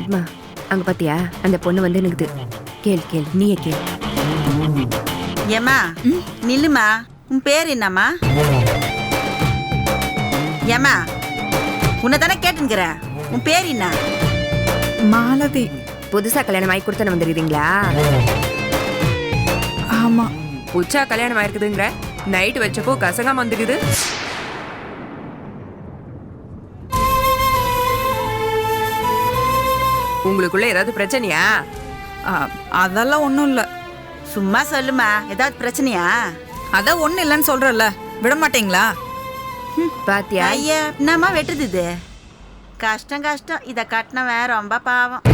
பத்மா அங்க பாத்தியா? அந்த பொண்ணு வந்து நிக்குது. கேள் கேள் நீயே கேள். ஏம்மா நில்லுமா? உன் பேர் என்னம்மா? ஏம்மா உன்னை தானே கேட்டுங்கிற உன் பேர் என்ன? மாலதி. புதுசா கல்யாணம் ஆகி கொடுத்தன வந்துருக்கீங்களா? ஆமா. உச்சா கல்யாணம் ஆயிருக்குதுங்கிற? நைட் வச்சப்போ கசகாம வந்துக்குது உங்களுக்குள்ள ஏதாவது பிரச்சனையா? அதெல்லாம் ஒண்ணும் இல்ல. சும்மா சொல்லுமா ஏதாவது பிரச்சனையா? அதான் ஒண்ணு இல்லைன்னு சொல்றல விட மாட்டீங்களா? பாத்தியா? ஐயா என்னம்மா வெட்டுது இது? கஷ்டம் கஷ்டம். இதை கட்டின வேற ரொம்ப பாவம்.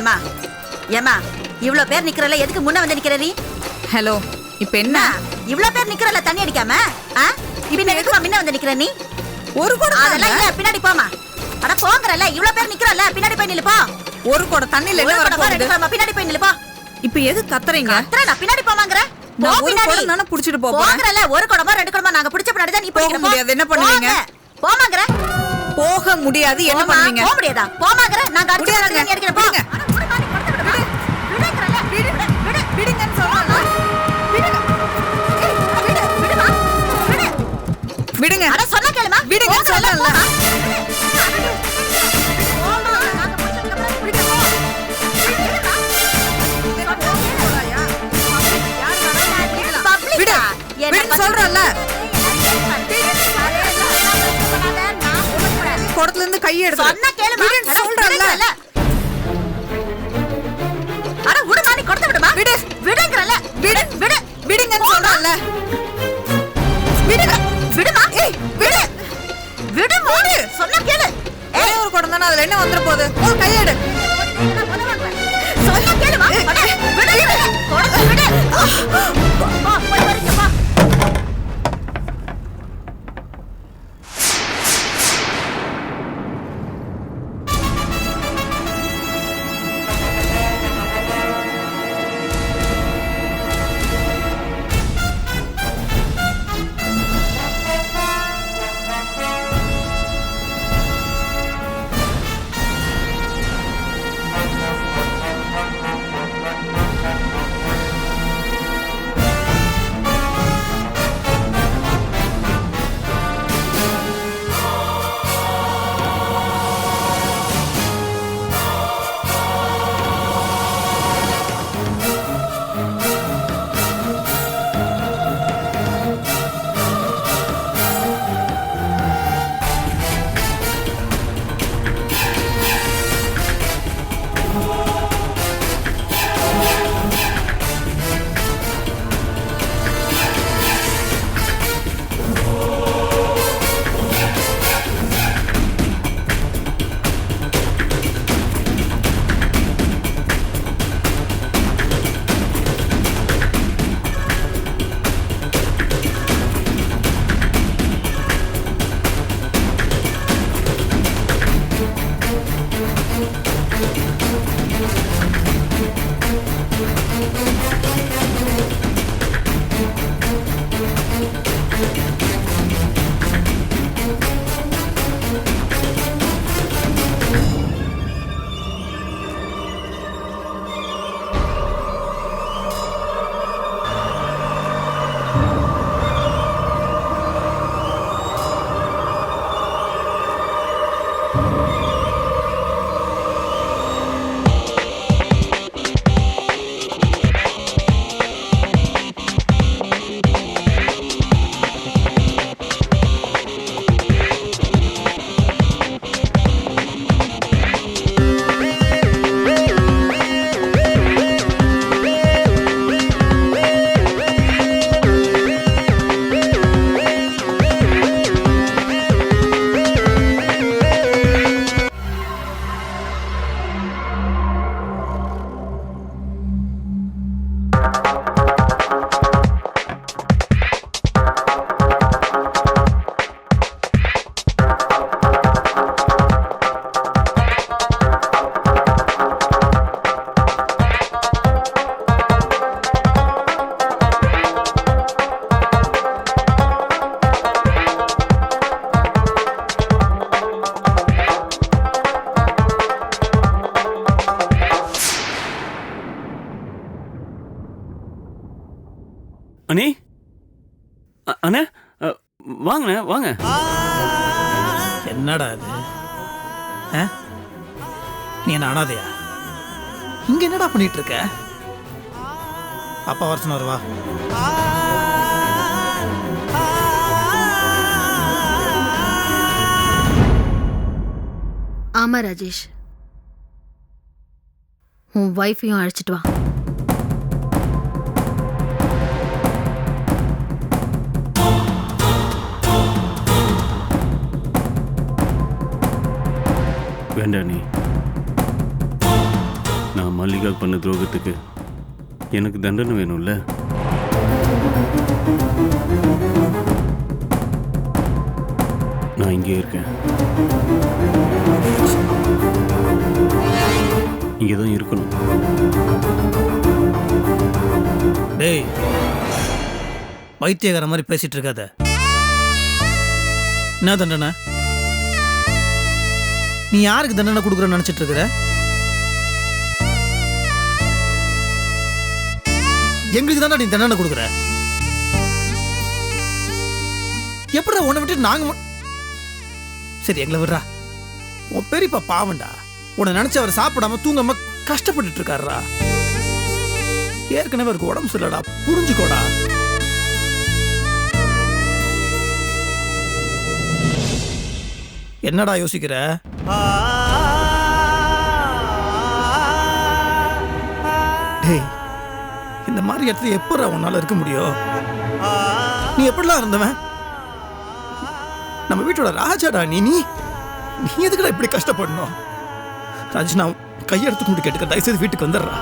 ஏம்மா ஏம்மா இவ்ளோ பேர் நிக்கிறல எதுக்கு முன்ன வந்து நிக்கிற நீ? ஹலோ இப்ப என்ன? இவ்ளோ பேர் நிக்கிறல தண்ணி அடிக்காம? ஆ? பின்ன எதுக்குமா முன்ன வந்து நிக்கிற நீ? ஒரு குடம் அதெல்லாம் இல்ல. பின்னாடி போமா அட போங்கறல இவ்ளோ பேர் நிக்கிறல பின்னாடி போய் நில்லு போ. ஒரு குடம் தண்ணில ஒரு என்ன வர போகுது பின்னாடி போய் நில்லு போ. இப்ப எது கத்துறீங்க? நான் பின்னாடி போமாங்கற போ நான் ஒரு தானே புடிச்சிட்டு போறேன். போங்கறல ஒரு குடமா ரெண்டு குடமா நாங்க பிடிச்ச பின்னாடி தான் நீ போக. முடியாது, என்ன பண்ணுவீங்க? போங்க. போமாங்கற. போக முடியாது என்ன பண்ணுவீங்க? போக முடியாதா? போமாங்கற நாங்க அடிச்ச முடியாது. பின்னாடி நீ நான் கூப்பிடுறேன். குடத்துல இருந்து கையை எடுத்து. விடுன்னு அட, சொல்றேன்ல விடுமா, நீ கொடுத்து விடுமா. விடு. விடுங்கறல. விடு விடு. விடுங்கன்னு சொல்றேன்ல போனா அதுல என்ன வந்துட போகுது ஒரு கையெடு சொன்னா கேளுமா. அண்ணே? அண்ணே? வாங்க வாங்க. என்னடா இது? நீ என்ன அனாதையா? இங்க என்னடா பண்ணிட்டு இருக்க அப்பா வருஷம் வருவா. ஆமா ராஜேஷ். உன் ஒய்ஃபையும் அழைச்சிட்டு வா. வேண்டாம் நீ. நான் மல்லிகா பண்ண துரோகத்துக்கு எனக்கு தண்டனை வேணும்ல? நான் இங்கே இருக்கேன். இங்கே தான் இருக்கணும். டேய் பைத்தியகார மாதிரி பேசிட்டு இருக்காத. என்ன தண்டனை? நீ யாருக்கு தண்டனை கொடுக்குறன்னு நினைச்சிட்டு இருக்கிற? எங்களுக்கு தானே நீ தண்டனை கொடுக்குற. எப்படிடா உன்னை விட்டு நாங்க சரி எங்களை விடுறா. உன் பெரியப்பா பாவண்டா உன்னை நினைச்சு அவர் சாப்பிடாம தூங்காம கஷ்டப்பட்டுட்டு இருக்காருடா ஏற்கனவே இருக்கு உடம்பு சரியில்லடா. புரிஞ்சுக்கோடா. என்னடா யோசிக்கிற? டேய் இந்த மாதிரி இடத்துல எப்படா உன்னால இருக்க முடியும்? நீ எப்படிலாம் இருந்தவன்? நம்ம வீட்டோட ராஜாடா நீ நீ நீ எதுக்குடா இப்படி கஷ்டப்படணும்? ராஜ் நான் கையெடுத்து கொண்டு கேட்டுக்க தயவுசெய்து வீட்டுக்கு வந்துடுறா.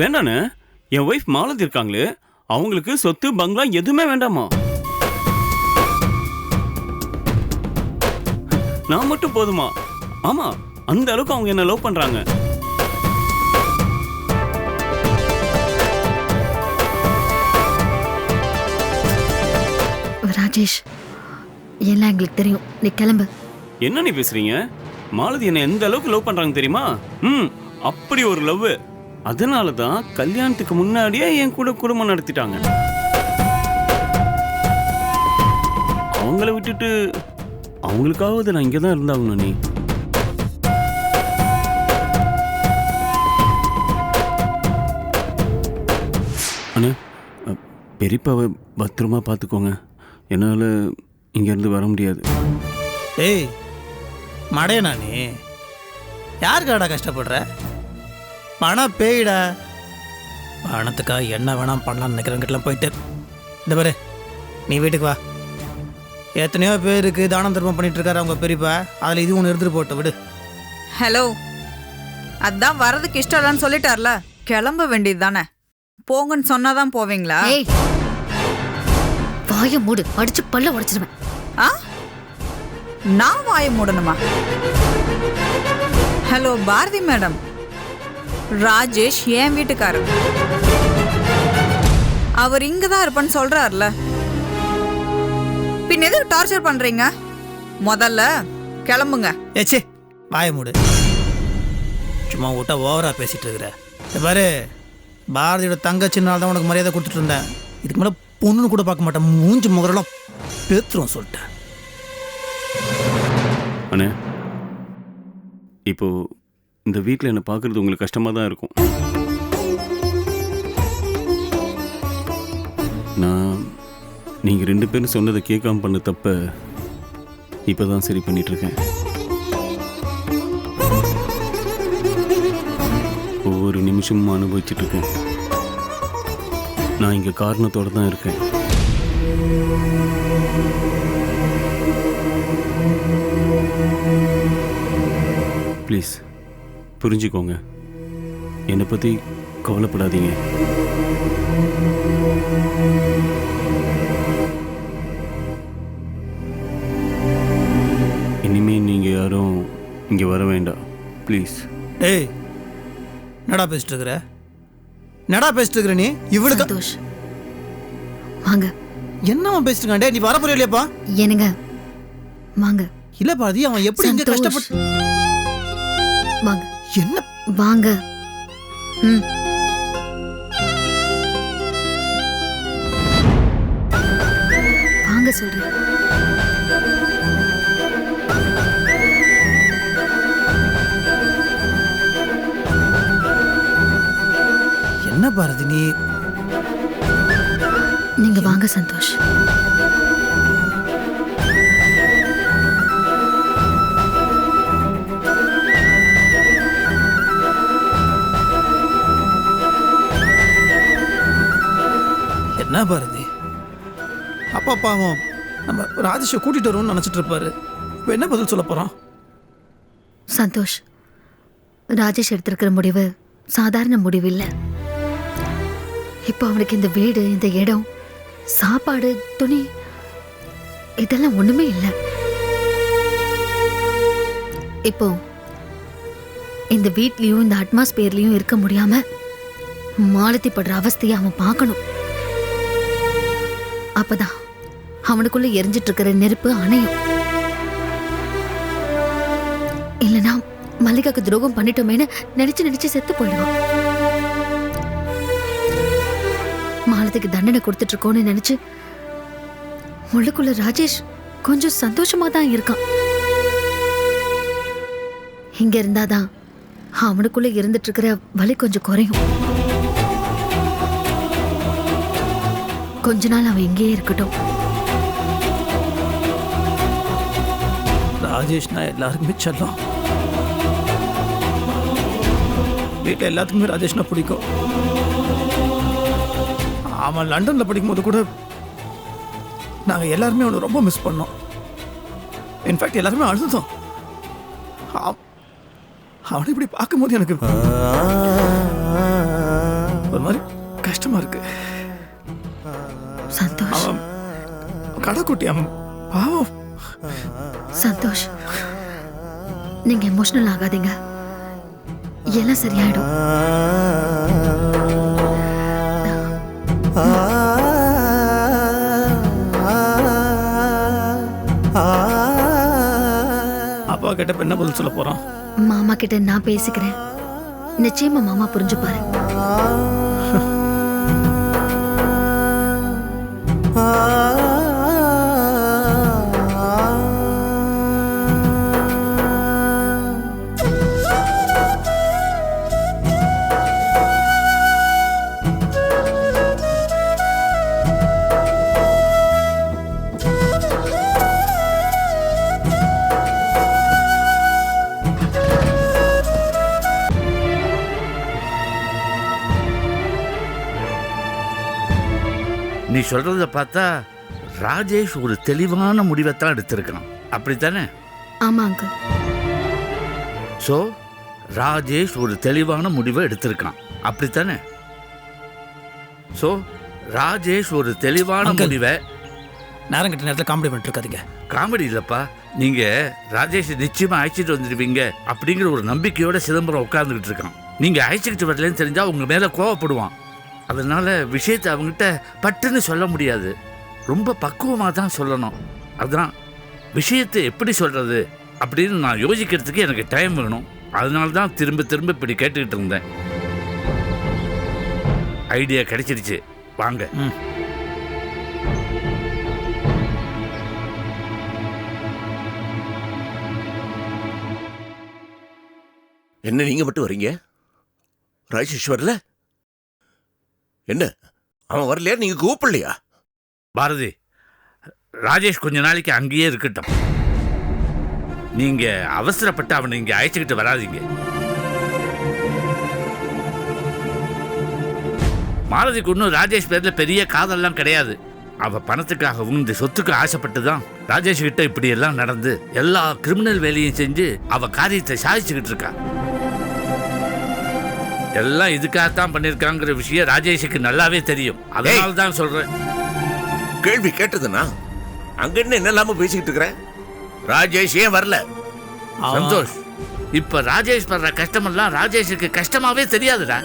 வேண்டாண்ணே. என் ஒய்ஃப் மாலதி இருக்காங்களே. அவங்களுக்கு சொத்து பங்களா எதுவுமே வேண்டாமா? நான் மட்டும் போதுமா? ஆமா அந்த அளவுக்கு அவங்க என்ன லவ் பண்றாங்க. ராஜேஷ் எல்லாம் எங்களுக்கு தெரியும். நீ கிளம்பு. என்ன நீ பேசுறீங்க? மாலதி என்ன எந்த அளவுக்கு லவ் பண்றாங்க தெரியுமா? ம் அப்படி ஒரு லவ் அதனால தான் கல்யாணத்துக்கு முன்னாடியே என் கூட குடும்பம் நடத்திட்டாங்க. அவங்கள விட்டுட்டு அவங்களுக்காவது நான் இங்கே தான் இருந்தாகணும் நீ. பெரியப்பாவை பத்திரமா பார்த்துக்கோங்க. என்னால் இங்கேருந்து வர முடியாது. டேய் மடையனா நீ? யாருக்காடா கஷ்டப்படுற? பணம் பேய்டா. பணத்துக்காக என்ன வேணாம் பண்ணலாம்னு நினைக்கிறவங்கிட்டலாம் போயிட்டு. இந்த பாரு நீ வீட்டுக்கு வா. எத்தனையோ பேருக்கு தானம் தர்மம் பண்ணிட்டு இருக்காரு அவங்க பெரியப்பா. அதில் இது ஒன்று எடுத்துட்டு போட்டு விடு. ஹலோ அதான் வரதுக்கு இஷ்டம் இல்லைன்னு சொல்லிட்டார்ல. கிளம்ப வேண்டியது தானே போங்கன்னு சொன்னாதான் போவீங்களா? ஏய் வாய மூடு. அடிச்சு பல்ல உடைச்சிருவேன். ஆ? நான் வாய மூடணுமா? Hello Bharathi madam. ராஜேஷ் என் வீட்டுக்காரர். அவர் இங்க தான் இருப்பேன்னு சொல்றாருல. பின் எதுக்கு டார்ச்சர் பண்றீங்க? முதல்ல கிளம்புங்க. ஏச்சே வாய மூடு. சும்மா விட்டா ஓவரா பேசிட்டு இருக்கிற. பாரு பாரதியோட தங்கச்சினால தான் உனக்கு மரியாதை கொடுத்துட்டு இருந்தேன். இதுக்கு மேலே பொண்ணுன்னு கூட பார்க்க மாட்டேன். மூஞ்சி முகரெல்லாம் பேத்துரும் சொல்லிட்டேன். அண்ணே இப்போ இந்த வீட்டில் என்னை பார்க்குறது உங்களுக்கு கஷ்டமாக தான் இருக்கும். நான் நீங்கள் ரெண்டு பேரும் சொன்னதை கேட்காம பண்ண தப்ப இப்போ தான் சரி பண்ணிட்டு இருக்கேன் ஒவ்வொரு நிமிஷமும் அனுபவிச்சுட்டு இருக்கேன் நான் இங்கே காரணத்தோடு தான் இருக்கேன். ப்ளீஸ் புரிஞ்சுக்கோங்க. என்னை பற்றி கவலைப்படாதீங்க. இனிமேல் நீங்கள் யாரும் இங்கே வர வேண்டாம். ப்ளீஸ் டேய் என்னடா பேசிட்டு இருக்கிற? நடா பேசிட்டு இருக்கிற நீ? இவ்வளவு சந்தோஷ். வாங்க. என்னவன் பேசிட்டு இருக்கான் நீ வரப்போற இல்லையாப்பா? என்னங்க? வாங்க. இல்ல பாதி அவன் எப்படி இங்க சந்தோஷ். கஷ்டப்பட்டு வாங்க. என்ன? வாங்க. ம். வாங்க சொல்றேன். வாங்க சந்தோஷ். என்ன பாரதி? அப்பா பாவம். நம்ம ராஜேஷை கூட்டிட்டு வருவோம்னு நினச்சிட்டு இருப்பாரு. இப்போ என்ன பதில் சொல்ல போகிறோம் சந்தோஷ் ராஜேஷ் எடுத்திருக்கிற முடிவு சாதாரண முடிவு இல்லை. இப்போ அவனுக்கு இந்த வீடு இந்த இடம் சாப்பாடு துணி இதெல்லாம் ஒண்ணுமே இல்லை. இப்போ இந்த வீட்லயும் இந்த அட்மாஸ்பியர்லயும் இருக்க முடியாம மாலத்தி படுற அவஸ்தையை அவன் பார்க்கணும். அப்பதான் அவனுக்குள்ள எரிஞ்சிட்டு இருக்கிற நெருப்பு அணையும். இல்லைன்னா மல்லிகாக்கு துரோகம் பண்ணிட்டோமேன்னு நினைச்சு நினைச்சு செத்து போயிடுவான். மாலத்துக்கு தண்டனை கொடுத்துட்டு இருக்கோன்னு நினைச்சு உள்ளுக்குள்ள ராஜேஷ் கொஞ்சம் சந்தோஷமா தான் இருக்கான். இங்க இருந்தாதான் அவனுக்குள்ள இருந்துட்டு இருக்கிற வலி கொஞ்சம் குறையும். கொஞ்ச நாள் அவன் இங்கேயே இருக்கட்டும். ராஜேஷ்னா எல்லாருக்குமே செல்லம். வீட்டில் எல்லாத்துக்குமே ராஜேஷ்னா பிடிக்கும். அவன் லண்டனில் படிக்கும்போது கூட நாங்கள் எல்லாருமே அவனை ரொம்ப மிஸ் பண்ணோம். இன்ஃபேக்ட் எல்லாருமே அழுதுதோம் அவ- அவனை இப்படி பார்க்கும்போது எனக்கு ஒரு மாதிரி கஷ்டமா இருக்கு. சந்தோஷ். அவன் கடைக்குட்டி அவன் பாவம். சந்தோஷ் நீங்க எமோஷனல் ஆகாதீங்க. எல்லாம் சரியாயிடும். கிட்ட என்ன பதில் சொல்ல போறோம் மாமா கிட்ட நான் பேசிக்கிறேன். நிச்சயமா மாமா புரிஞ்சுப்பாரு. நீ சொல்றத பார்த்தா ராஜேஷ் ஒரு தெளிவான முடிவைத்தான் எடுத்திருக்கான் அப்படித்தானே? ஆமா அங்கிள். ஸோ ராஜேஷ் ஒரு தெளிவான முடிவை எடுத்திருக்கான் அப்படித்தானே? ஸோ ராஜேஷ் ஒரு தெளிவான Uncle. முடிவை நேரம் கிட்ட நேரத்தில் காமெடி பண்ணிட்டு இருக்காதீங்க. காமெடி இல்லப்பா. நீங்க ராஜேஷ் நிச்சயமா அழைச்சிட்டு வந்துடுவீங்க அப்படிங்கிற ஒரு நம்பிக்கையோட சிதம்பரம் உட்கார்ந்துகிட்டு இருக்கான். நீங்க அழைச்சிக்கிட்டு வரலன்னு தெரிஞ்சா உங்க மேல கோவப்படுவான். அதனால விஷயத்தை அவங்ககிட்ட பட்டுன்னு சொல்ல முடியாது. ரொம்ப பக்குவமா தான் சொல்லணும். அதான் விஷயத்தை எப்படி சொல்றது அப்படின்னு நான் யோசிக்கிறதுக்கு எனக்கு டைம் வேணும். அதனால தான் திரும்ப திரும்ப இப்படி கேட்டுக்கிட்டு இருந்தேன். ஐடியா கிடைச்சிருச்சு. வாங்க. ம். என்ன நீங்க மட்டும் வரீங்க? ராஜேஷ் வரல என்ன? அவன் வரலையா? நீங்க கூப்பிடலையா? பாரதி ராஜேஷ் கொஞ்ச நாளைக்கு அங்கேயே இருக்கட்டும். நீங்க அவசரப்பட்டு அவனை இங்க அழைச்சிக்கிட்டு வராதீங்க. மாலதிக்கு இன்னும் ராஜேஷ் பேரில் பெரிய காதல்லாம் கிடையாது. அவ பணத்துக்காகவும் இந்த சொத்துக்கு ஆசைப்பட்டு தான் ராஜேஷ் கிட்ட இப்படி எல்லாம் நடந்து எல்லா கிரிமினல் வேலையும் செஞ்சு அவ காரியத்தை சாதிச்சுக்கிட்டு இருக்கா. எல்லாம் இதுக்காகத்தான் பண்ணிருக்காங்கிற விஷயம் ராஜேஷுக்கு நல்லாவே தெரியும். அதனால தான் சொல்றேன். கேள்வி கேட்டதுன்னா அங்க என்ன என்ன இல்லாம பேசிக்கிட்டு இருக்கிற? ராஜேஷ் ஏன் வரல? சந்தோஷ். இப்ப ராஜேஷ் படுற கஷ்டமெல்லாம் ராஜேஷுக்கு கஷ்டமாவே தெரியாதுடா.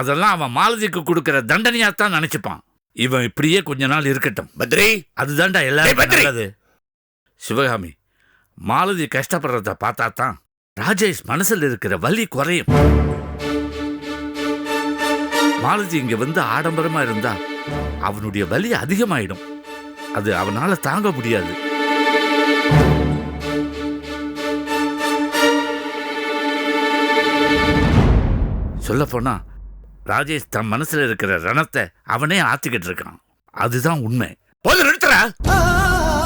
அதெல்லாம் அவன் மாலதிக்கு கொடுக்கிற தண்டனையா தான் நினைச்சுப்பான். இவன் இப்படியே கொஞ்ச நாள் இருக்கட்டும். பத்ரி. அதுதான்டா எல்லாரும்! நல்லது. சிவகாமி மாலதி கஷ்டப்படுறத பார்த்தா தான் ராஜேஷ் மனசுல இருக்கிற வலி குறையும். மாலதி இங்க வந்து ஆடம்பரமா இருந்தா அவனுடைய வலி அதிகமாயிடும். அது அவனால தாங்க முடியாது. சொல்லப்போனா ராஜேஷ் தன் மனசுல இருக்கிற ரணத்தை அவனே ஆத்திக்கிட்டு இருக்கான். அதுதான் உண்மை. போது நிறுத்துறா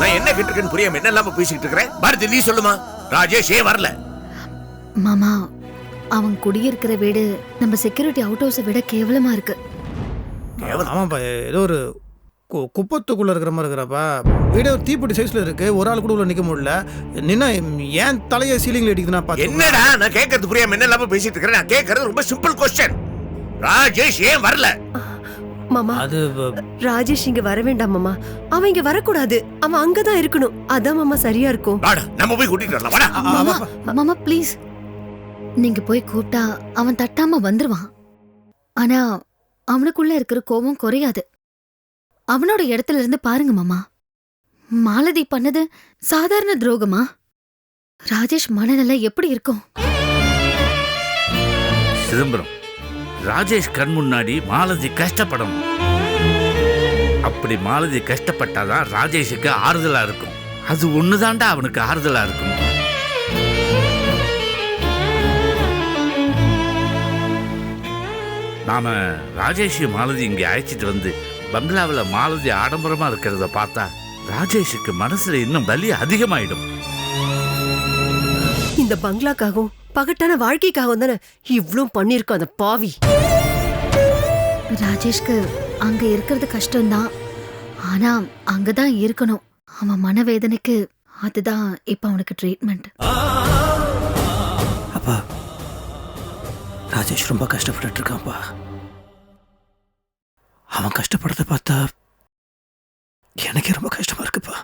நான் என்ன கேட்டிருக்கேன்னு புரியாம என்ன இல்லாம பேசிக்கிட்டு இருக்கிறேன்? பாரதி நீ சொல்லுமா? ராஜேஷ் ஏன் வரல. மாமா அவன் குடியிருக்கிற வீடு நம்ம செக்யூரிட்டி அவுட் ஹவுஸை விட கேவலமா இருக்கு. ஆமாப்பா ஏதோ ஒரு கு- குப்பத்துக்குள்ள இருக்கிற மாதிரி இருக்கிறப்பா. வீடியோ தீப்பெட்டி சைஸ்ல இருக்கு. ஒரு ஆள் கூட உள்ள நிக்க முடியல. நின்னா ஏன் தலையை சீலிங்ல அடிக்குதுன்னா பார்த்து என்னடா நான் கேட்கறது புரியாம என்ன இல்லாம பேசிட்டு இருக்கிறேன்? நான் கேட்கறது ரொம்ப சிம்பிள் கொஸ்டின் ராஜேஷ் ஏன் வரல? மாமா அது வ- ராஜேஷ் இங்க வர வேண்டாம் மாமா. அவன் இங்க வரக்கூடாது. அவன் அங்கதான் இருக்கணும். அதான் மாமா சரியா இருக்கும். வாடா நம்ம போய் கூட்டிட்டு வரலாம். வாடா. மாமா. மாமா ப்ளீஸ் நீங்க போய் கூப்பிட்டா அவன் தட்டாம வந்துருவான். ஆனா அவனுக்குள்ள இருக்கிற கோபம் குறையாது. அவனோட இடத்துல இருந்து பாருங்க மாமா. மாலதி பண்ணது சாதாரண துரோகமா? ராஜேஷ் மனநிலை எப்படி இருக்கும்? சிதம்பரம் ராஜேஷ் கண் முன்னாடி மாலதி கஷ்டப்படணும். அப்படி மாலதி கஷ்டப்பட்டாதான் ராஜேஷுக்கு ஆறுதலா இருக்கும். அது ஒண்ணுதான்டா அவனுக்கு ஆறுதலா இருக்கும்? நாம ராஜேஷையும் மாலதி இங்கே அழைச்சிட்டு வந்து பங்களாவில் மாலதி ஆடம்பரமா இருக்கிறத பார்த்தா ராஜேஷுக்கு மனசுல இன்னும் வலி அதிகமாயிடும். இந்த பங்களாக்காகவும் பகட்டான வாழ்க்கைக்காகவும் தானே இவ்ளோ பண்ணிருக்கோம் அந்த பாவி. ராஜேஷ்க்கு அங்க இருக்கிறது கஷ்டம்தான். ஆனா அங்கதான் இருக்கணும். அவன் மனவேதனைக்கு அதுதான் இப்ப அவனுக்கு ட்ரீட்மெண்ட் அப்பா ராஜேஷ் ரொம்ப கஷ்டப்பட்டுட்டு இருக்கான்ப்பா அவன் கஷ்டப்படுறத பார்த்தா எனக்கே ரொம்ப கஷ்டமா இருக்குப்பா.